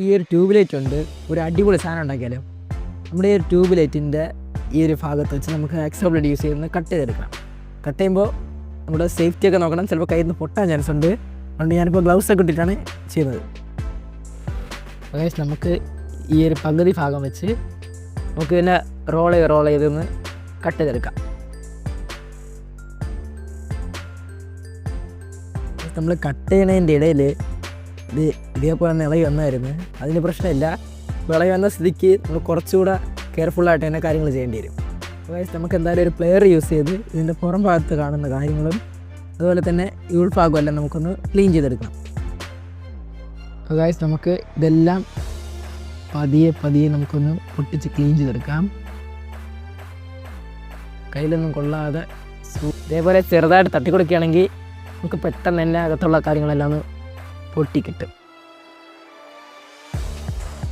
ഈ ഒരു tube light ഉണ്ട്. ഒരു അടിപൊളി സാധനം ഉണ്ടാക്കിയാലോ നമ്മുടെ ഈ ഒരു ട്യൂബ് ലൈറ്റിന്റെ ഈ ഒരു ഭാഗത്ത് വെച്ച് നമുക്ക് എക്സോബ്ലഡ് ബ്ലഡ് യൂസ് ചെയ്യുന്നത് കട്ട് ചെയ്തെടുക്കണം. കട്ട് ചെയ്യുമ്പോൾ നമ്മുടെ സേഫ്റ്റി ഒക്കെ നോക്കണം. ചിലപ്പോൾ കയ്യിൽ നിന്ന് പൊട്ടാൻ ചാൻസ് ഉണ്ട്. അതുകൊണ്ട് ഞാനിപ്പോൾ ഗ്ലൗസ് ഒക്കെ ഇട്ടിട്ടാണ് ചെയ്യുന്നത്. അതായത് നമുക്ക് ഈ ഒരു പകുതി ഭാഗം വെച്ച് നമുക്ക് ഇതിനെ റോൾ ചെയ്ത് റോൾ ചെയ്തൊന്ന് കട്ട് ചെയ്തെടുക്കാം. നമ്മൾ കട്ട് ചെയ്യണതിന്റെ ഇടയിൽ ഇത് ഇതേപോലെ ഇളകി വന്നായിരുന്നു. അതിന് പ്രശ്നമില്ല. വിളയി വന്ന സ്ഥിതിക്ക് നമ്മൾ കുറച്ചുകൂടെ കെയർഫുള്ളായിട്ട് തന്നെ കാര്യങ്ങൾ ചെയ്യേണ്ടി വരും. അതായത് നമുക്ക് എന്തായാലും ഒരു പ്ലെയർ യൂസ് ചെയ്ത് ഇതിന്റെ പുറം ഭാഗത്ത് കാണുന്ന കാര്യങ്ങളും അതുപോലെ തന്നെ എല്ലാം നമുക്കൊന്ന് ക്ലീൻ ചെയ്തെടുക്കണം. അതായത് നമുക്ക് ഇതെല്ലാം പതിയെ പതിയെ നമുക്കൊന്ന് പൊട്ടിച്ച് ക്ലീൻ ചെയ്തെടുക്കാം. കയ്യിലൊന്നും കൊള്ളാതെ ഇതേപോലെ ചെറുതായിട്ട് തട്ടിക്കൊടുക്കുകയാണെങ്കിൽ നമുക്ക് പെട്ടെന്ന് തന്നെ അകത്തുള്ള കാര്യങ്ങളെല്ലാം ഒന്ന് പൊട്ടിക്കിട്ടും.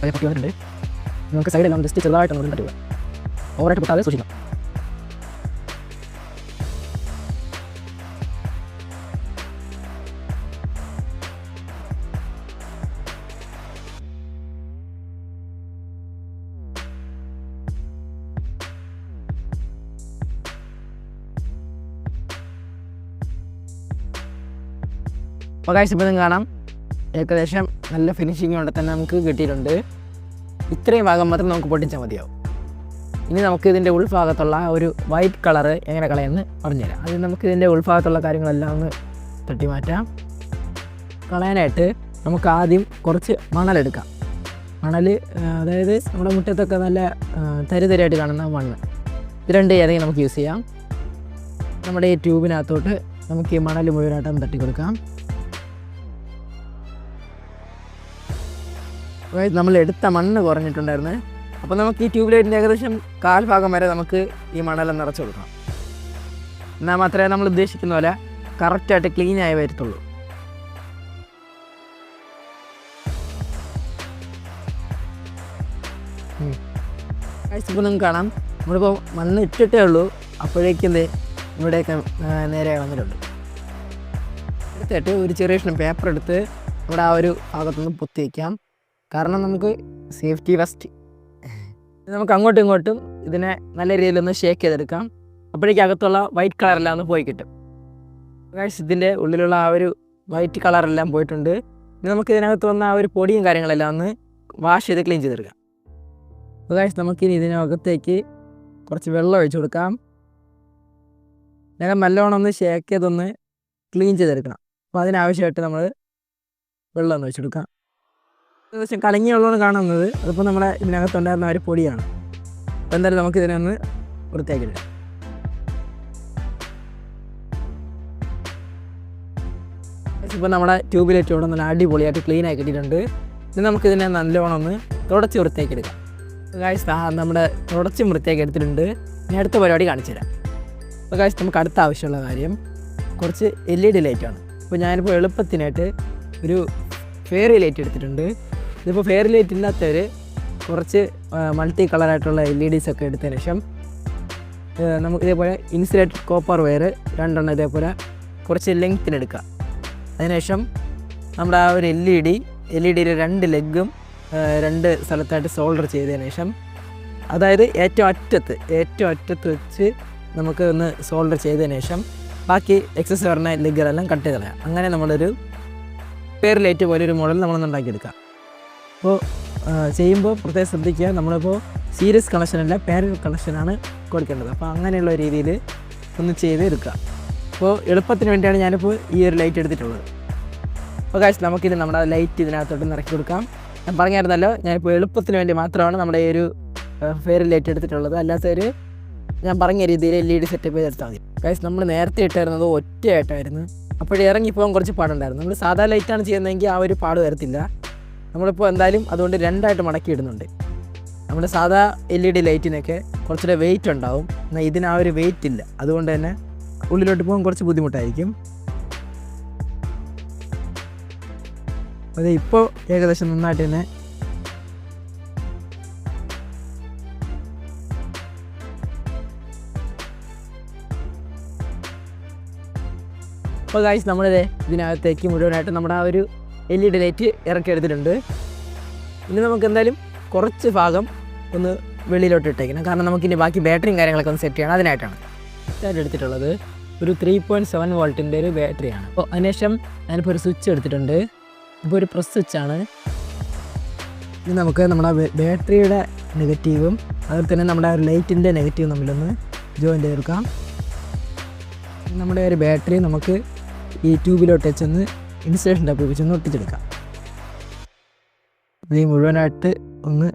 അതേ പൊട്ടി വന്നിട്ടുണ്ട്. നമുക്ക് സൈഡെല്ലാം ജസ്റ്റ് ചെറുതായിട്ടൊന്നും പറ്റുക ഓവറായിട്ട് പൊട്ടാതെ സൂക്ഷിക്കാം. അപ്പോൾ കാണാം. ഏകദേശം നല്ല ഫിനിഷിങ്ങോടെ തന്നെ നമുക്ക് കിട്ടിയിട്ടുണ്ട്. ഇത്രയും ഭാഗം മാത്രം നമുക്ക് പൊട്ടിച്ചാൽ മതിയാവും. ഇനി നമുക്ക് ഇതിന്റെ ഉൾഭാഗത്തുള്ള ഒരു വൈറ്റ് കളറ് എങ്ങനെ കളയെന്ന് പറഞ്ഞുതരാം. അത് നമുക്ക് ഇതിന്റെ ഉൾഭാഗത്തുള്ള കാര്യങ്ങളെല്ലാം ഒന്ന് തട്ടി മാറ്റാം കളയാനായിട്ട് നമുക്ക് ആദ്യം കുറച്ച് മണലെടുക്കാം മണൽ അതായത് നമ്മുടെ മുറ്റത്തൊക്കെ നല്ല തരിതരിയായിട്ട് കാണുന്ന മണ്ണ്. ഇത് രണ്ട് ഏതെങ്കിലും നമുക്ക് യൂസ് ചെയ്യാം. നമ്മുടെ ഈ ട്യൂബിനകത്തോട്ട് നമുക്ക് ഈ മണൽ മുഴുവനായിട്ടും തട്ടി കൊടുക്കാം നമ്മൾ എടുത്ത മണ്ണ് കുറഞ്ഞിട്ടുണ്ടായിരുന്നേ. അപ്പോൾ നമുക്ക് ഈ ട്യൂബ് ലൈറ്റിന്റെ ഏകദേശം കാൽ ഭാഗം വരെ നമുക്ക് ഈ മണലം നിറച്ച് കൊടുക്കണം എന്നാൽ മാത്രമേ നമ്മൾ ഉദ്ദേശിക്കുന്ന പോലെ കറക്റ്റായിട്ട് ക്ലീൻ ആയി വരത്തുള്ളൂ. ഇപ്പോൾ നിങ്ങൾക്ക് കാണാം. നമ്മളിപ്പോൾ മണ്ണ് ഇട്ടിട്ടേ ഉള്ളൂ. അപ്പോഴേക്കും ഇവിടെയൊക്കെ നേരെ വന്നിട്ടുണ്ട്. എടുത്തിട്ട് ഒരു ചെറിയ പേപ്പർ എടുത്ത് നമ്മുടെ ആ ഒരു ഭാഗത്തുനിന്ന് പൊത്തി വയ്ക്കാം കാരണം നമുക്ക് സേഫ്റ്റി ഫസ്റ്റ് നമുക്ക് അങ്ങോട്ടും ഇങ്ങോട്ടും ഇതിനെ നല്ല രീതിയിലൊന്ന് ഷേക്ക് ചെയ്തെടുക്കാം. അപ്പോഴേക്കും അകത്തുള്ള വൈറ്റ് കളറെല്ലാം ഒന്ന് പോയി കിട്ടും. ഇതിന്റെ ഉള്ളിലുള്ള ആ ഒരു വൈറ്റ് കളറെല്ലാം പോയിട്ടുണ്ട്. ഇനി നമുക്ക് ഇതിനകത്ത് വന്ന ആ ഒരു പൊടിയും കാര്യങ്ങളെല്ലാം ഒന്ന് വാഷ് ചെയ്ത് ക്ലീൻ ചെയ്തെടുക്കാം. ഗൈസ് നമുക്കിനി ഇതിനകത്തേക്ക് കുറച്ച് വെള്ളം ഒഴിച്ചു കൊടുക്കാം. ഞങ്ങൾ നല്ലോണം ഒന്ന് ഷേക്ക് ചെയ്തൊന്ന് ക്ലീൻ ചെയ്തെടുക്കണം. അപ്പോൾ അതിനാവശ്യമായിട്ട് നമ്മൾ വെള്ളം ഒന്ന് ഒഴിച്ചെടുക്കാം ഏകദേശം കലങ്ങിയുള്ളതാണ് കാണുന്നത്. അതിപ്പോൾ നമ്മുടെ ഇതിനകത്തുണ്ടായിരുന്ന ഒരു പൊടിയാണ്. അപ്പോൾ എന്തായാലും നമുക്ക് ഇതിനെ ഒന്ന് വൃത്തിയാക്കിയിടാം ഇപ്പോൾ നമ്മുടെ ട്യൂബിലേറ്റ് ഇവിടെ നല്ല അടിപൊളിയായിട്ട് ക്ലീൻ ആക്കി ഇട്ടിട്ടുണ്ട് ഇനി നമുക്കിതിനെ നല്ലോണം ഒന്ന് തുടച്ച് വൃത്തിയാക്കി എടുക്കാം ആ നമ്മുടെ തുടച്ചും വൃത്തിയാക്കി എടുത്തിട്ടുണ്ട്. ഇനി അടുത്ത പരിപാടി കാണിച്ചു തരാം. അപ്പോൾ ഗായ്സ് നമുക്ക് അടുത്ത ആവശ്യമുള്ള കാര്യം കുറച്ച് എൽ ഇ ഡി ലൈറ്റാണ് അപ്പോൾ ഞാനിപ്പോൾ എളുപ്പത്തിനായിട്ട് ഒരു ഫെയറി ലൈറ്റ് എടുത്തിട്ടുണ്ട്. ഇതിപ്പോൾ ഫെയർ ലൈറ്റ് ഇല്ലാത്തവർ കുറച്ച് മൾട്ടി കളറായിട്ടുള്ള എൽ ഇ ഡീസ് ഒക്കെ എടുത്തതിന് ശേഷം നമുക്ക് ഇതേപോലെ ഇൻസുലേറ്റഡ് കോപ്പർ വയർ രണ്ടെണ്ണം ഇതേപോലെ കുറച്ച് ലെങ്ത്തിനെടുക്കുക അതിനുശേഷം നമ്മുടെ ആ ഒരു L E D L E ഡിയിലെ രണ്ട് ലെഗും രണ്ട് സ്ഥലത്തായിട്ട് സോൾഡർ ചെയ്തതിന് ശേഷം അതായത് ഏറ്റവും അറ്റത്ത് ഏറ്റവും അറ്റത്ത് വെച്ച് നമുക്ക് ഒന്ന് സോൾഡർ ചെയ്തതിന് ശേഷം ബാക്കി എക്സസ് വരുന്ന ലെഗുകളെല്ലാം കട്ട് ചെയ്ത് കളയാം. അങ്ങനെ നമ്മളൊരു പേർ ലൈറ്റ് പോലെ ഒരു മോഡൽ നമ്മളൊന്ന് ഉണ്ടാക്കിയെടുക്കാം. അപ്പോൾ ചെയ്യുമ്പോൾ പ്രത്യേകം ശ്രദ്ധിക്കുക. നമ്മളിപ്പോൾ സീരിയസ് കണക്ഷനല്ല പാരൽ കണക്ഷനാണ് കൊടുക്കേണ്ടത്. അപ്പോൾ അങ്ങനെയുള്ള രീതിയിൽ ഒന്ന് ചെയ്ത് എടുക്കുക. അപ്പോൾ എളുപ്പത്തിന് വേണ്ടിയാണ് ഞാനിപ്പോൾ ഈ ഒരു ലൈറ്റ് എടുത്തിട്ടുള്ളത്. അപ്പോൾ കാശ് നമുക്കിത് നമ്മുടെ ലൈറ്റ് ഇതിനകത്തോട്ട് നിറക്കി കൊടുക്കാം. ഞാൻ പറഞ്ഞായിരുന്നല്ലോ ഞാനിപ്പോൾ എളുപ്പത്തിന് വേണ്ടി മാത്രമാണ് നമ്മുടെ ഈ ഒരു ഫെയർ ലൈറ്റ് എടുത്തിട്ടുള്ളത്. അല്ലാത്ത ഒരു ഞാൻ പറഞ്ഞ രീതിയിൽ എൽ ഇ ഡി സെറ്റപ്പ് ചെയ്തെടുത്താൽ മതി. കാശ് നമ്മൾ നേരത്തെ ഇട്ടായിരുന്നത് ഒറ്റയായിട്ടായിരുന്നു. അപ്പോഴേ ഇറങ്ങിപ്പോകാൻ കുറച്ച് പാടുണ്ടായിരുന്നു. നമ്മൾ സാധാ ലൈറ്റാണ് ചെയ്യുന്നതെങ്കിൽ ആ ഒരു പാട് വരത്തില്ല. നമ്മളിപ്പോൾ എന്തായാലും അതുകൊണ്ട് രണ്ടായിട്ട് മടക്കി ഇടുന്നുണ്ട്. സാധാ എൽ ഇ ഡി ലൈറ്റിനൊക്കെ കുറച്ചുകൂടെ വെയിറ്റ് ഉണ്ടാവും. എന്നാൽ ഇതിന് ആ ഒരു വെയിറ്റ് ഇല്ല. അതുകൊണ്ട് തന്നെ ഉള്ളിലോട്ട് പോകാൻ കുറച്ച് ബുദ്ധിമുട്ടായിരിക്കും. അതെ ഇപ്പോൾ ഏകദേശം നന്നായിട്ട് തന്നെ അപ്പോൾ കാഴ്ച നമ്മളിത് ഇതിനകത്തേക്ക് മുഴുവനായിട്ട് നമ്മുടെ ആ ഒരു എൽ ഇ ഡി ലൈറ്റ് ഇറക്കിയെടുത്തിട്ടുണ്ട് ഇനി നമുക്ക് എന്തായാലും കുറച്ച് ഭാഗം ഒന്ന് വെളിയിലോട്ട് ഇട്ടേക്കണം. കാരണം നമുക്കിനി ബാക്കി ബാറ്ററിയും കാര്യങ്ങളൊക്കെ ഒന്ന് സെറ്റ് ചെയ്യണം. അതിനായിട്ടാണ് ഇതായിട്ട് എടുത്തിട്ടുള്ളത്. ഒരു ത്രീ പോയിന്റ് സെവൻ വോൾട്ടിന്റെ ഒരു ബാറ്ററിയാണ് അപ്പോൾ അതിനുശേഷം ഞാനിപ്പോൾ ഒരു സ്വിച്ച് എടുത്തിട്ടുണ്ട്. ഇപ്പോൾ ഒരു പ്രസ് സ്വിച്ചാണ് ഇനി നമുക്ക് നമ്മുടെ ബാറ്ററിയുടെ നെഗറ്റീവും അതുപോലെ തന്നെ നമ്മുടെ ഒരു ലൈറ്റിന്റെ നെഗറ്റീവും തമ്മിലൊന്ന് ജോയിൻ ചെയ്തെടുക്കാം. നമ്മുടെ ഒരു ബാറ്ററി നമുക്ക് ഈ ട്യൂബിലോട്ട് വെച്ചൊന്ന് ഇൻസുലേഷൻ ഉപയോഗിച്ച് വെച്ചൊന്ന് ഒട്ടിച്ചെടുക്കാം. ഇത് മുഴുവനായിട്ട് ഒന്ന്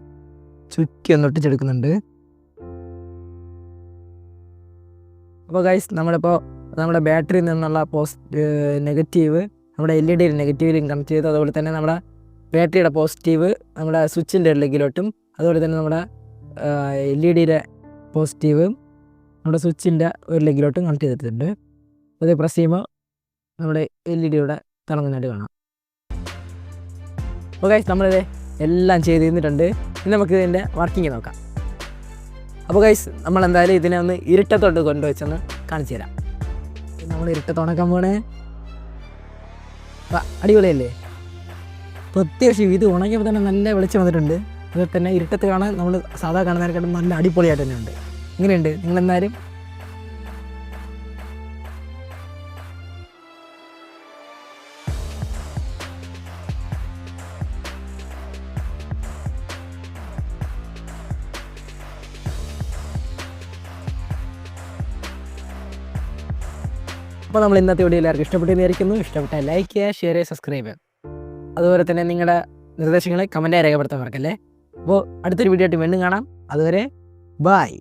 ചുറ്റി ഒന്ന് ഒട്ടിച്ചെടുക്കുന്നുണ്ട്. അപ്പോൾ ഗൈസ് നമ്മളിപ്പോൾ നമ്മുടെ ബാറ്ററിയിൽ നിന്നുള്ള പോസ് നെഗറ്റീവ് നമ്മുടെ എൽ ഇ ഡിയിൽ നെഗറ്റീവിലും കണക്ട് ചെയ്തു. അതുപോലെ തന്നെ നമ്മുടെ ബാറ്ററിയുടെ പോസിറ്റീവ് നമ്മുടെ സ്വിച്ചിന്റെ ലെഗിലോട്ടും അതുപോലെ തന്നെ നമ്മുടെ എൽ ഇ ഡിയുടെ പോസിറ്റീവ് നമ്മുടെ സ്വിച്ചിന്റെ ഒരു ലെഗിലോട്ടും കണക്ട് ചെയ്തിട്ടുണ്ട്. അത് പ്രസ് ചെയ്യുമ്പോൾ നമ്മുടെ എൽ ഇ ഡിയുടെ തിളങ്ങുന്നതായിട്ട് കാണാം. ഓക്കെ നമ്മളിത് എല്ലാം ചെയ്ത് തന്നിട്ടുണ്ട് ഇനി നമുക്ക് ഇതിന്റെ വർക്കിംഗ് നോക്കാം. അപ്പോൾ ഗൈസ് നമ്മൾ എന്തായാലും ഇതിനെ ഒന്ന് ഇരുട്ടത്തോട്ട് കൊണ്ടുവച്ചൊന്ന് കാണിച്ചു തരാം. നമ്മൾ ഇരുട്ടത്തോണക്കാൻ പോണേ. അടിപൊളിയല്ലേ? പ്രത്യേകിച്ച് ഇത് ഉണക്കിയപ്പോൾ തന്നെ നല്ല വെളിച്ചം വന്നിട്ടുണ്ട്. അതുപോലെ തന്നെ ഇരുട്ടത്ത് കാണാൻ നമ്മൾ സാധാ കാണുന്നതിനെക്കാട്ടും നല്ല അടിപൊളിയായിട്ട് തന്നെ ഉണ്ട് ഇങ്ങനെയുണ്ട് നിങ്ങളെന്തായാലും അപ്പോൾ നമ്മൾ ഇന്നത്തെ വീഡിയോ എല്ലാവർക്കും ഇഷ്ടപ്പെട്ടു വിചാരിക്കുന്നു ഇഷ്ടപ്പെട്ട ലൈക്ക് ചെയ്യുക ഷെയർ ചെയ്യുക സബ്സ്ക്രൈബ് ചെയ്യുക. അതുപോലെ തന്നെ നിങ്ങളുടെ നിർദ്ദേശങ്ങളെ കമന്റായി രേഖപ്പെടുത്താൻ മറക്കല്ലേ? അപ്പോൾ അടുത്തൊരു വീഡിയോ ആയിട്ട് വീണ്ടും കാണാം. അതുവരെ ബായ്